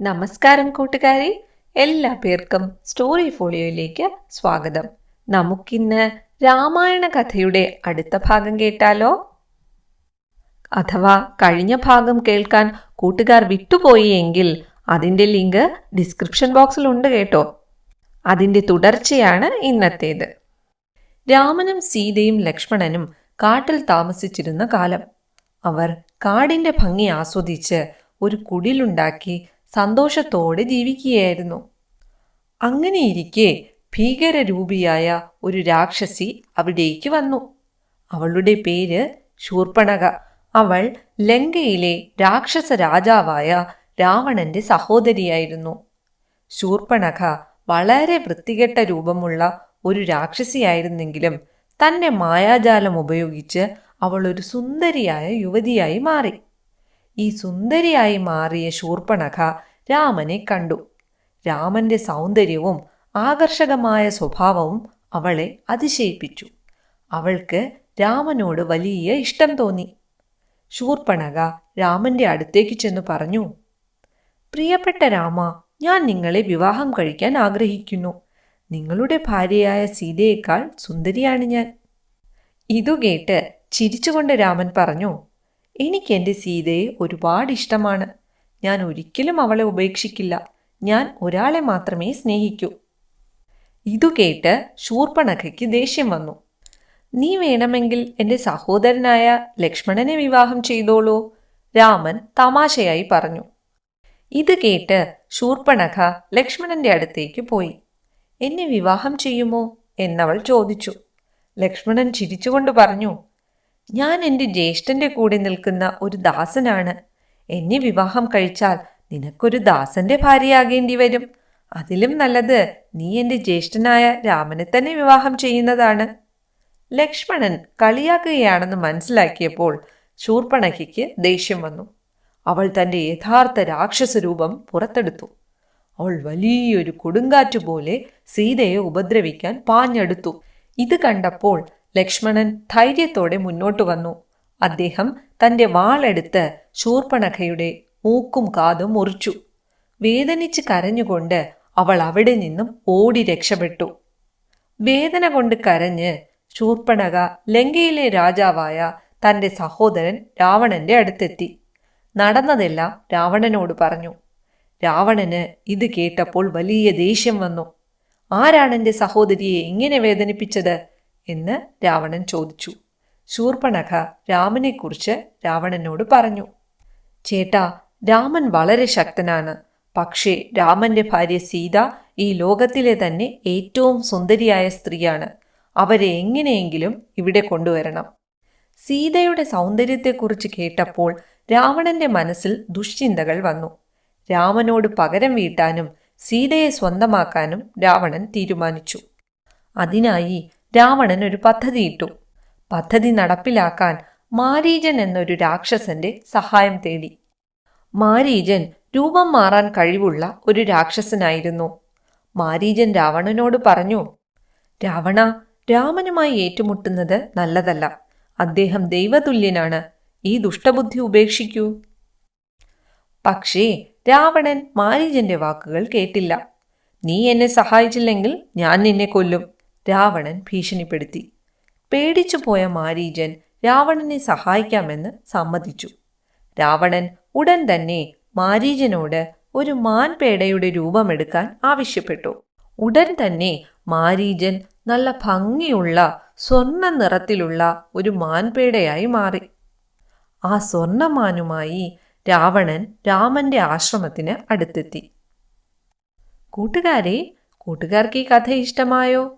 നമസ്കാരം കൂട്ടുകാരെ. എല്ലാ പേർക്കും സ്റ്റോറി ഫോളിയോയിലേക്ക് സ്വാഗതം. നമുക്കിന്ന് രാമായണ കഥയുടെ അടുത്ത ഭാഗം കേട്ടാലോ? അഥവാ കഴിഞ്ഞ ഭാഗം കേൾക്കാൻ കൂട്ടുകാർ വിട്ടുപോയി എങ്കിൽ അതിന്റെ ലിങ്ക് ഡിസ്ക്രിപ്ഷൻ ബോക്സിൽ ഉണ്ട് കേട്ടോ. അതിന്റെ തുടർച്ചയാണ് ഇന്നത്തേത്. രാമനും സീതയും ലക്ഷ്മണനും കാട്ടിൽ താമസിച്ചിരുന്ന കാലം. അവർ കാടിന്റെ ഭംഗി ആസ്വദിച്ച് ഒരു കുടിലുണ്ടാക്കി സന്തോഷത്തോടെ ജീവിക്കുകയായിരുന്നു. അങ്ങനെയിരിക്കെ ഭീകരരൂപിയായ ഒരു രാക്ഷസി അവിടേക്ക് വന്നു. അവളുടെ പേര് ശൂർപ്പണക. അവൾ ലങ്കയിലെ രാക്ഷസ രാജാവായ രാവണന്റെ സഹോദരിയായിരുന്നു. ശൂർപ്പണക വളരെ വൃത്തികെട്ട രൂപമുള്ള ഒരു രാക്ഷസിയായിരുന്നെങ്കിലും തന്നെ മായാജാലം ഉപയോഗിച്ച് അവൾ ഒരു സുന്ദരിയായ യുവതിയായി മാറി. ഈ സുന്ദരിയായി മാറിയ ശൂർപ്പണഖ രാമനെ കണ്ടു. രാമന്റെ സൗന്ദര്യവും ആകർഷകമായ സ്വഭാവവും അവളെ അതിശയിപ്പിച്ചു. അവൾക്ക് രാമനോട് വലിയ ഇഷ്ടം തോന്നി. ശൂർപ്പണക രാമന്റെ അടുത്തേക്ക് ചെന്ന് പറഞ്ഞു പ്രിയപ്പെട്ട രാമ ഞാൻ നിങ്ങളെ വിവാഹം കഴിക്കാൻ ആഗ്രഹിക്കുന്നു. നിങ്ങളുടെ ഭാര്യയായ സീതയേക്കാൾ സുന്ദരിയാണ് ഞാൻ. ഇതു കേട്ട് ചിരിച്ചുകൊണ്ട് രാമൻ പറഞ്ഞു എനിക്ക് എന്റെ സീതയെ ഒരുപാട് ഇഷ്ടമാണ്. ഞാൻ ഒരിക്കലും അവളെ ഉപേക്ഷിക്കില്ല. ഞാൻ ഒരാളെ മാത്രമേ സ്നേഹിക്കൂ. ഇതു കേട്ട് ശൂർപ്പണഖയ്ക്ക് ദേഷ്യം വന്നു. നീ വേണമെങ്കിൽ എന്റെ സഹോദരനായ ലക്ഷ്മണനെ വിവാഹം ചെയ്തോളൂ രാമൻ തമാശയായി പറഞ്ഞു. ഇത് കേട്ട് ശൂർപ്പണഖ ലക്ഷ്മണന്റെ അടുത്തേക്ക് പോയി. എന്നെ വിവാഹം ചെയ്യുമോ? എന്നവൾ ചോദിച്ചു. ലക്ഷ്മണൻ ചിരിച്ചുകൊണ്ട് പറഞ്ഞു ഞാൻ എന്റെ ജ്യേഷ്ഠന്റെ കൂടെ നിൽക്കുന്ന ഒരു ദാസനാണ്. എന്നെ വിവാഹം കഴിച്ചാൽ നിനക്കൊരു ദാസന്റെ ഭാര്യയാകേണ്ടി വരും. അതിലും നല്ലത് നീ എന്റെ ജ്യേഷ്ഠനായ രാമനെ തന്നെ വിവാഹം ചെയ്യുന്നതാണ്. ലക്ഷ്മണൻ കളിയാക്കുകയാണെന്ന് മനസ്സിലാക്കിയപ്പോൾ ശൂർപ്പണഖിക്ക് ദേഷ്യം വന്നു. അവൾ തന്റെ യഥാർത്ഥ രാക്ഷസ രൂപം പുറത്തെടുത്തു. അവൾ വലിയൊരു കൊടുങ്കാറ്റ് പോലെ സീതയെ ഉപദ്രവിക്കാൻ പാഞ്ഞെടുത്തു. ഇത് കണ്ടപ്പോൾ ലക്ഷ്മണൻ ധൈര്യത്തോടെ മുന്നോട്ട് വന്നു. അദ്ദേഹം തന്റെ വാളെടുത്ത് ശൂർപ്പണഖയുടെ മൂക്കും കാതും മുറിച്ചു. വേദനിച്ച് കരഞ്ഞുകൊണ്ട് അവൾ അവിടെ നിന്നും ഓടി രക്ഷപ്പെട്ടു. വേദന കൊണ്ട് കരഞ്ഞ് ശൂർപ്പണക ലങ്കയിലെ രാജാവായ തന്റെ സഹോദരൻ രാവണന്റെ അടുത്തെത്തി. നടന്നതെല്ലാം രാവണനോട് പറഞ്ഞു. രാവണന് ഇത് കേട്ടപ്പോൾ വലിയ ദേഷ്യം വന്നു. ആരാണ് എന്റെ സഹോദരിയെ ഇങ്ങനെ വേദനിപ്പിച്ചത്? എന്ന് രാവണൻ ചോദിച്ചു. ശൂർപ്പണഖ രാമനെക്കുറിച്ച് രാവണനോട് പറഞ്ഞു. ചേട്ടാ രാമൻ വളരെ ശക്തനാണ്. പക്ഷേ രാമന്റെ ഭാര്യ സീത ഈ ലോകത്തിലെ തന്നെ ഏറ്റവും സുന്ദരിയായ സ്ത്രീയാണ്. അവരെ എങ്ങനെയെങ്കിലും ഇവിടെ കൊണ്ടുവരണം. സീതയുടെ സൗന്ദര്യത്തെക്കുറിച്ച് കേട്ടപ്പോൾ രാവണന്റെ മനസ്സിൽ ദുശ്ചിന്തകൾ വന്നു. രാമനോട് പകരം വീട്ടാനും സീതയെ സ്വന്തമാക്കാനും രാവണൻ തീരുമാനിച്ചു. അതിനായി രാവണൻ ഒരു പദ്ധതിയിട്ടു പദ്ധതി നടപ്പിലാക്കാൻ മാരീജൻ എന്നൊരു രാക്ഷസന്റെ സഹായം തേടി. മാരീജൻ രൂപം മാറാൻ കഴിവുള്ള ഒരു രാക്ഷസനായിരുന്നു. മാരീജൻ രാവണനോട് പറഞ്ഞു രാവണ രാമനുമായി ഏറ്റുമുട്ടുന്നത് നല്ലതല്ല. അദ്ദേഹം ദൈവതുല്യനാണ്. ഈ ദുഷ്ടബുദ്ധി ഉപേക്ഷിക്കൂ. പക്ഷേ രാവണൻ മാരീജന്റെ വാക്കുകൾ കേട്ടില്ല. നീ എന്നെ സഹായിച്ചില്ലെങ്കിൽ ഞാൻ നിന്നെ കൊല്ലും. രാവണൻ ഭീഷണിപ്പെടുത്തി. പേടിച്ചു പോയ മാരീജൻ രാവണനെ സഹായിക്കാമെന്ന് സമ്മതിച്ചു. രാവണൻ ഉടൻ തന്നെ മാരീജനോട് ഒരു മാൻപേടയുടെ രൂപമെടുക്കാൻ ആവശ്യപ്പെട്ടു. ഉടൻ തന്നെ മാരീജൻ നല്ല ഭംഗിയുള്ള സ്വർണ നിറത്തിലുള്ള ഒരു മാൻപേടയായി മാറി. ആ സ്വർണമാനുമായി രാവണൻ രാമന്റെ ആശ്രമത്തിന് അടുത്തെത്തി. കൂട്ടുകാരെ കൂട്ടുകാർക്ക് ഈ കഥ ഇഷ്ടമായോ?